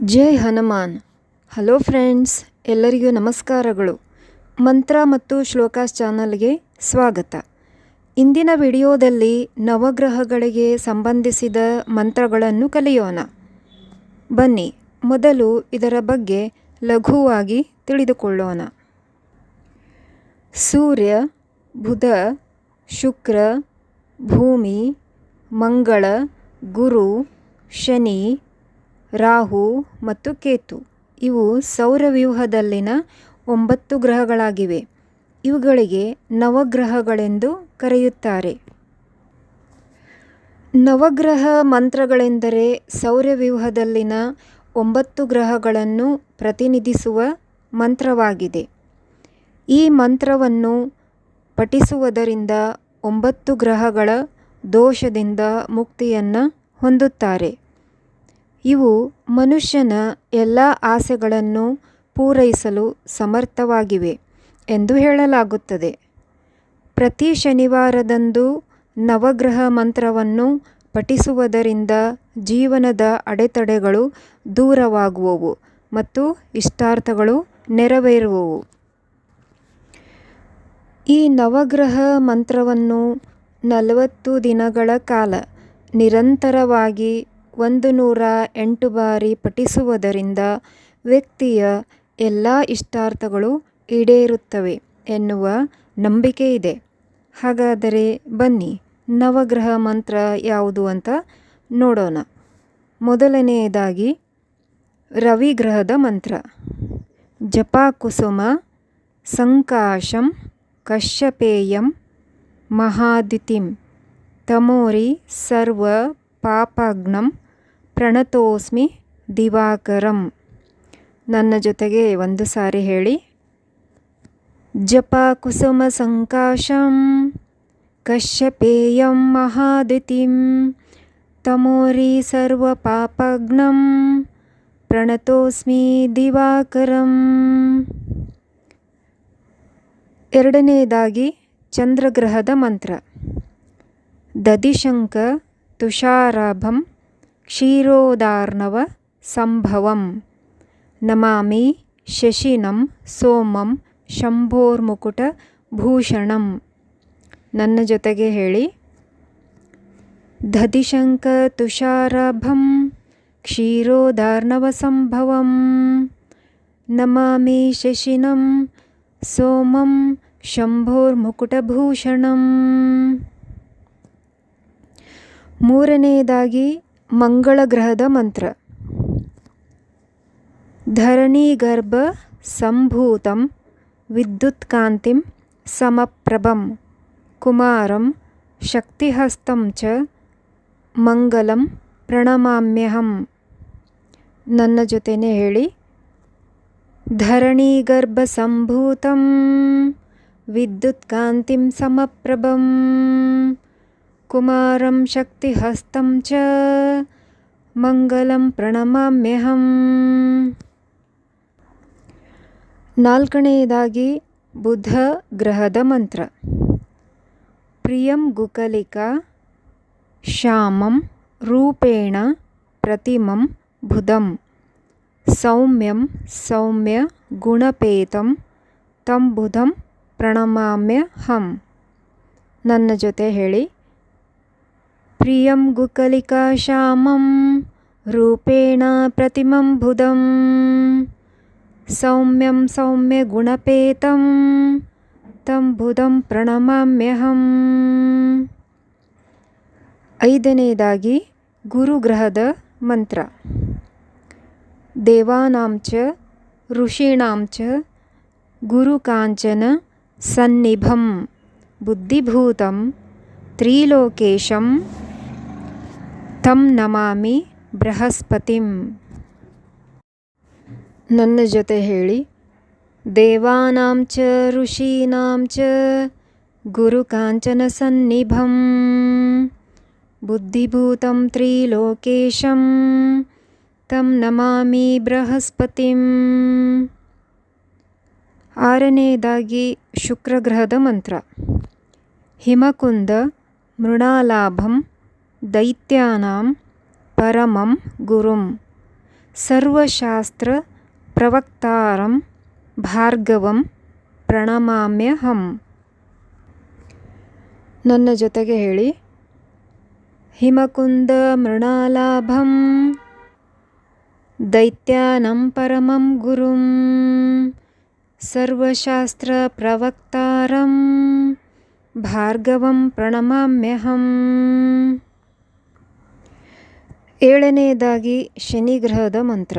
ಜೈ Hanuman. Hello friends, ಎಲ್ಲರಿಗೂ ನಮಸ್ಕಾರಗಳು. ಮಂತ್ರ ಮತ್ತು ಶ್ಲೋಕಾಸ್ ಚಾನಲ್ಗೆ ಸ್ವಾಗತ. ಇಂದಿನ ವಿಡಿಯೋದಲ್ಲಿ ನವಗ್ರಹಗಳಿಗೆ ಸಂಬಂಧಿಸಿದ ಮಂತ್ರಗಳನ್ನು ಕಲಿಯೋಣ. ಬನ್ನಿ, ಮೊದಲು ಇದರ ಬಗ್ಗೆ ಲಘುವಾಗಿ ತಿಳಿದುಕೊಳ್ಳೋಣ. ಸೂರ್ಯ, ಬುಧ, ಶುಕ್ರ, ಭೂಮಿ, ಮಂಗಳ, ಗುರು, ಶನಿ ರಾಹು ಮತ್ತು ಕೇತು. ಇವು ಸೌರವ್ಯೂಹದಲ್ಲಿನ ಒಂಬತ್ತು ಗ್ರಹಗಳಾಗಿವೆ. ಇವುಗಳಿಗೆ ನವಗ್ರಹಗಳೆಂದು ಕರೆಯುತ್ತಾರೆ. ನವಗ್ರಹ ಮಂತ್ರಗಳೆಂದರೆ ಸೌರವ್ಯೂಹದಲ್ಲಿನ ಒಂಬತ್ತು ಗ್ರಹಗಳನ್ನು ಪ್ರತಿನಿಧಿಸುವ ಮಂತ್ರವಾಗಿದೆ. ಈ ಮಂತ್ರವನ್ನು ಪಠಿಸುವುದರಿಂದ ಒಂಬತ್ತು ಗ್ರಹಗಳ ದೋಷದಿಂದ ಮುಕ್ತಿಯನ್ನು ಹೊಂದುತ್ತಾರೆ. ಇವು ಮನುಷ್ಯನ ಎಲ್ಲ ಆಸೆಗಳನ್ನು ಪೂರೈಸಲು ಸಮರ್ಥವಾಗಿವೆ ಎಂದು ಹೇಳಲಾಗುತ್ತದೆ. ಪ್ರತಿ ಶನಿವಾರದಂದು ನವಗ್ರಹ ಮಂತ್ರವನ್ನು ಪಠಿಸುವುದರಿಂದ ಜೀವನದ ಅಡೆತಡೆಗಳು ದೂರವಾಗುವವು ಮತ್ತು ಇಷ್ಟಾರ್ಥಗಳು ನೆರವೇರುವವು. ಈ ನವಗ್ರಹ ಮಂತ್ರವನ್ನು ನಲವತ್ತು ದಿನಗಳ ಕಾಲ ನಿರಂತರವಾಗಿ ಒಂದು ನೂರ ಎಂಟು ಬಾರಿ ಪಠಿಸುವುದರಿಂದ ವ್ಯಕ್ತಿಯ ಎಲ್ಲ ಇಷ್ಟಾರ್ಥಗಳು ಈಡೇರುತ್ತವೆ ಎನ್ನುವ ನಂಬಿಕೆ ಇದೆ. ಹಾಗಾದರೆ ಬನ್ನಿ, ನವಗ್ರಹ ಮಂತ್ರ ಯಾವುದು ಅಂತ ನೋಡೋಣ. ಮೊದಲನೆಯದಾಗಿ, ರವಿಗ್ರಹದ ಮಂತ್ರ. ಜಪಾಕುಸುಮ ಸಂಕಾಶಂ, ಕಶ್ಯಪೇಯಂ ಮಹಾದಿತಿಂ ತಮೋರಿ ಸರ್ವ ಪಾಪಗ್ನಂ. ಪ್ರಣತೋಸ್ಮಿ ದಿವಾಕರಂ. ನನ್ನ ಜೊತೆಗೆ ಒಂದು ಸಾರಿ ಹೇಳಿ. ಜಪ ಕುಸುಮ ಸಂಕಾಶಂ ಕಶ್ಯಪೇಯಂ ಮಹಾದಿತಿಂ ತಮೋರಿ ಸರ್ವ ಪಾಪಗ್ನಂ ಪ್ರಣತೋಸ್ಮಿ ದಿವಾಕರಂ. ಎರಡನೆಯದಾಗಿ ಚಂದ್ರಗ್ರಹದ ಮಂತ್ರ. ದದಿಶಂಕ ತುಷಾರಾಭಂ ಕ್ಷೀರೋದಾರ್ಣವ ಸಂಭವಂ. ನಮಾಮಿ ಶಶಿನಂ ಸೋಮಂ ಶಂಭೋರ್ಮುಕುಟ ಭೂಷಣಂ. ನನ್ನ ಜೊತೆಗೆ ಹೇಳಿ. ದಧಿಶಂಕ ತುಷಾರಭಂ ಕ್ಷೀರೋದಾರ್ಣವ ಸಂಭವಂ. ನಮಾಮಿ ಶಶಿನಂ ಸೋಮಂ ಶಂಭೋರ್ಮುಕುಟಭೂಷಣಂ ಮೂರನೆಯದಾಗಿ ಮಂಗಳ ಗ್ರಹದ ಮಂತ್ರ. ಧರಣೀಗರ್ಭ ಸಂಭೂತಂ ವಿದ್ಯುತ್ಕಾಂತಿಂ ಸಮಪ್ರಭಂ ಕುಮಾರಂ ಶಕ್ತಿಹಸ್ತಂ ಚ ಮಂಗಲಂ ಪ್ರಣಮಾಮ್ಯಹಂ. ನನ್ನ ಜೊತೆನೇ ಹೇಳಿ. ಧರಣೀಗರ್ಭ ಸಂಭೂತಂ ವಿದ್ಯುತ್ಕಾಂತಿಂ ಸಮಪ್ರಭಂ ಕುಮಾರಂ ಶಕ್ತಿಹಸ್ತಂ ಚ ಮಂಗಲಂ ಪ್ರಣಮಾಮ್ಯಹಂ ನಾಲ್ಕನೆಯದಾಗಿ ಬುಧ ಗ್ರಹದ ಮಂತ್ರ. ಪ್ರಿಯಂ ಗುಕಲಿಕಾ, ಶ್ಯಾಮಂ ರೂಪೇಣ, ಪ್ರತಿಮಂ ಬುಧಂ, ಸೌಮ್ಯಂ ಸೌಮ್ಯ ಗುಣಪೇತಂ ತಂ ಬುಧಂ ಪ್ರಣಮಾಮ್ಯ ಹಂ ನನ್ನ ಜೊತೆ ಹೇಳಿ. ಪ್ರಿಯಂ ಗುಕಲಿಕಾ ಶ್ಯಾಮಂ ರೂಪೇಣ ಪ್ರತಿಮಂ ಬುಧಂ ಸೌಮ್ಯಂ ಸೌಮ್ಯ ಗುಣಪೇತಂ ತಂ ಬುಧಂ ಪ್ರಣಮಾಮ್ಯಹಂ ಐದನೆಯದಾಗಿ ಗುರುಗ್ರಹದ ಮಂತ್ರ ದೇವಾನಾಂ ಚ ಋಷೀಣಾಂ ಚ ಗುರುಕಾಂಚನ ಸನ್ನಿಭಂ ಬುದ್ಧಿಭೂತಂ ತ್ರಿಲೋಕೇಶಂ ತಂ ನಮಾಮಿ ಬೃಹಸ್ಪತಿಂ ನನ್ನ ಜೊತೆ ಹೇಳಿ ದೇವಾನಾಂ ಚ ಋಷೀನಾಂ ಚ ಗುರುಕಾಂಚನ ಸನ್ನಿಭಂ ಬುದ್ಧಿಭೂತಂ ತ್ರಿಲೋಕೇಶಂ ತಂ ನಮಾಮಿ ಬೃಹಸ್ಪತಿಂ ಆರನೆಯದಾಗಿ ಶುಕ್ರಗ್ರಹದ ಮಂತ್ರ ಹಿಮಕುಂದ ಮೃಣಾಲಾಭಂ ಪರಮಂ ಗುರುಂ. ಸರ್ವಶಾಸ್ತ್ರ ಪ್ರವಕ್ತಾರಂ ಭಾರ್ಗವಂ ಪ್ರಣಮಾಮ್ಯಹಂ. ನನ್ನ ಜೊತೆಗೆ ಹೇಳಿ. ಹಿಮಕುಂದ ಮೃಣಾಲಾಭಂ ದೈತ್ಯಾನಂ ಪರಮಂ ಗುರುಂ. ಸರ್ವಶಾಸ್ತ್ರ ಪ್ರವಕ್ತಾರಂ ಭಾರ್ಗವಂ ಪ್ರಣಮಾಮ್ಯಹಂ. ಏಳನೆಯದಾಗಿ ಶನಿಗ್ರಹದ ಮಂತ್ರ.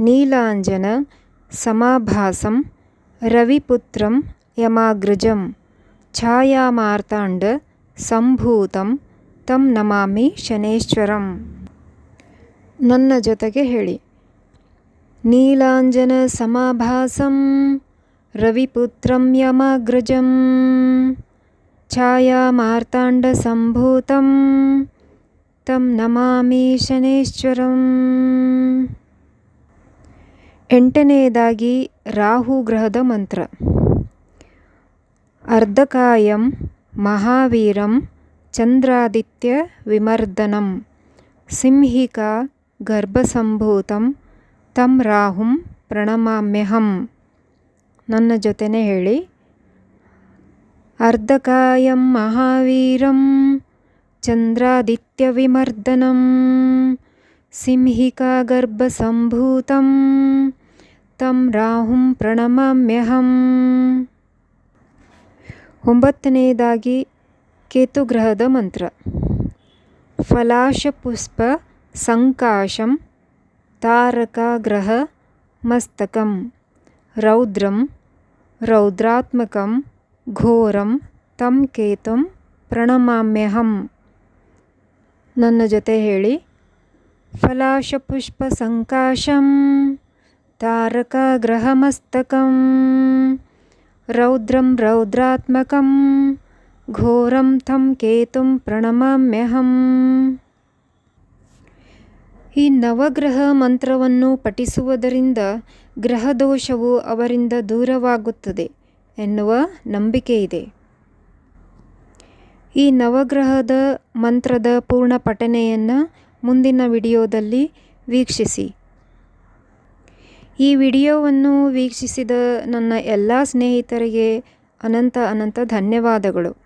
ನೀಲಾಂಜನ, ಸಮಾಭಾಸಂ, ರವಿಪುತ್ರಂ, ಯಮಾಗ್ರಜಂ, ಛಾಯಾಮಾರ್ತಾಂಡ, ಸಂಭೂತಂ, ತಂ ನಮಾಮಿ ಶನೇಶ್ವರಂ. ನನ್ನ ಜೊತೆಗೆ ಹೇಳಿ. ನೀಲಾಂಜನ, ಸಮಾಭಾಸಂ, ರವಿಪುತ್ರಂ, ಯಮಾಗ್ರಜಂ, ಛಾಯಾಮಾರ್ತಾಂಡ, ಸಂಭೂತಂ ತಂ ನಮಾಮಿ ಶನೇಶ್ವರಂ ಎಂಟನೆಯದಾಗಿ ರಾಹು ಗ್ರಹದ ಮಂತ್ರ. ಅರ್ಧಕಾಯಂ ಮಹಾವೀರಂ ಚಂದ್ರಾದಿತ್ಯ ವಿಮರ್ದನಂ ಸಿಂಹಿಕಾ ಗರ್ಭಸಂಭೂತಂ ತಂ ರಾಹುಂ ಪ್ರಣಮಾಮ್ಯಹಂ. ನನ್ನ ಜೊತೆನೇ ಹೇಳಿ. ಅರ್ಧಕಾಯಂ ಮಹಾವೀರಂ ಚಂದ್ರಾದಿತ್ಯವಿಮರ್ದನಂ ಸಿಂಹಿಕಾ ಗರ್ಭಸಂಭೂತಂ ತಂ ರಾಹುಂ ಪ್ರಣಮಾಮ್ಯಹಂ ಒಂಬತ್ತನೆಯದಾಗಿ ಕೇತುಗ್ರಹದ ಮಂತ್ರ ಫಲಾಶಪುಷ್ಪ ಸಂಕಾಶಂ ತಾರಕಾಗ್ರಹ ಮಸ್ತಕಂ ರೌದ್ರಂ ರೌದ್ರಾತ್ಮಕಂ ಘೋರಂ ತಂ ಕೇತುಂ ಪ್ರಣಮಾಮ್ಯಹಂ ನನ್ನ ಜೊತೆ ಹೇಳಿ. ಫಲಾಶಪುಷ್ಪ ಸಂಕಾಶಂ ತಾರಕಾಗ್ರಹಮಸ್ತಕಂ ರೌದ್ರಂ ರೌದ್ರಾತ್ಮಕಂ ಘೋರಂ ಥಂ ಕೇತುಂ ಪ್ರಣಮಾಮ್ಯಹಂ. ಈ ನವಗ್ರಹ ಮಂತ್ರವನ್ನು ಪಠಿಸುವುದರಿಂದ ಗ್ರಹದೋಷವು ಅವರಿಂದ ದೂರವಾಗುತ್ತದೆ ಎನ್ನುವ ನಂಬಿಕೆ ಇದೆ ಈ ನವಗ್ರಹದ ಮಂತ್ರದ ಪೂರ್ಣ ಪಠನೆಯನ್ನು ಮುಂದಿನ ವಿಡಿಯೋದಲ್ಲಿ ವೀಕ್ಷಿಸಿ. ಈ ವಿಡಿಯೋವನ್ನು ವೀಕ್ಷಿಸಿದ ನನ್ನ ಎಲ್ಲ ಸ್ನೇಹಿತರಿಗೆ ಅನಂತ ಅನಂತ ಧನ್ಯವಾದಗಳು.